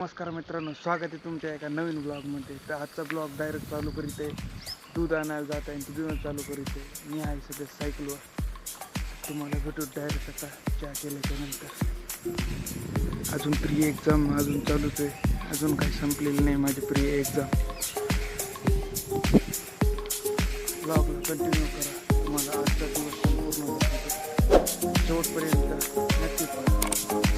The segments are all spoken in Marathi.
नमस्कार मित्रांनो स्वागत आहे तुमच्या एका नवीन ब्लॉगमध्ये तर आजचा ब्लॉग डायरेक्ट चालू करीत आहे. दूध आणायला जात आहे तिथूनच चालू करीत आहे. मी आहे सध्या सायकलवर. तुम्हाला भेटू डायरेक्ट आता चहा केल्याच्यानंतर. अजून प्रिय एक्झाम अजून चालूच आहे. अजून काही संपलेलं नाही माझी प्रिय एक्झाम ब्लॉगला कंटिन्यू करा. तुम्हाला आजचा दिवस संपूर्ण शेवटपर्यंत नक्की पहा.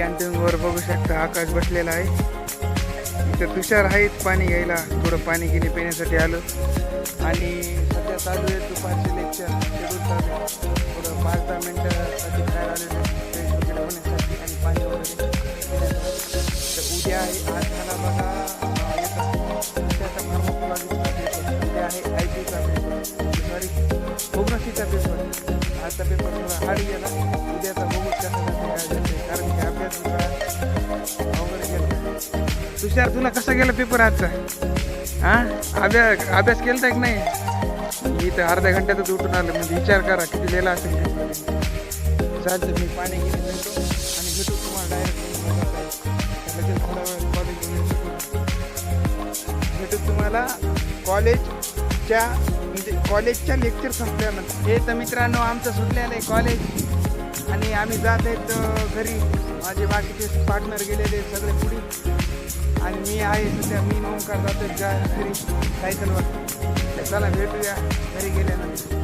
आहे तुम्ही वर बघू शकता आकाश बसलेला आहे. इथं तुषार आहेत पाणी घ्यायला. थोडं पाणी घेणे पिण्यासाठी आलो. आणि सध्या चालू आहे दुपारचे लेक्चर शेड्यूल चालू आहे. थोडं पाच दहा मिनटासाठी बाहेर आलेलं आहे. फ्रेश वगैरे होण्यासाठी आणि पाणी वगैरे. तर उद्या आहे. आज मला बघा अं, येतं उद्याचा फार्माकोलॉजीचा पेपर उद्या आहे आय पीचा पेपर सॉरी कोग्नसीचा पेपर आजचा पेपर थोडा हार्ड गेला. तुषार तुला कसा गेला पेपर आजचा? हा? अभ्यास अभ्यास केला की नाही? मी इथं अर्ध्या घंट्यातच उठून आलो म्हणजे विचार करा किती लिहिला असेल चालतं मी पाणी घेऊन येतो. आणि भेटू तुम्हाला डायरेक्ट थोडा वेळ कॉलेज भेटू तुम्हाला कॉलेजच्या म्हणजे कॉलेजच्या लेक्चर संपल्यानंतर. हे तर मित्रांनो आमचं सुटलेलं आहे कॉलेज आणि आम्ही जात आहेत घरी. माझे बाकीचे पार्टनर गेलेले सगळे पुढे. आणि मी आहे सध्या मी नोंद जातो घरी. सायकलवर. चला भेटूया. घरी गेल्यानंतर.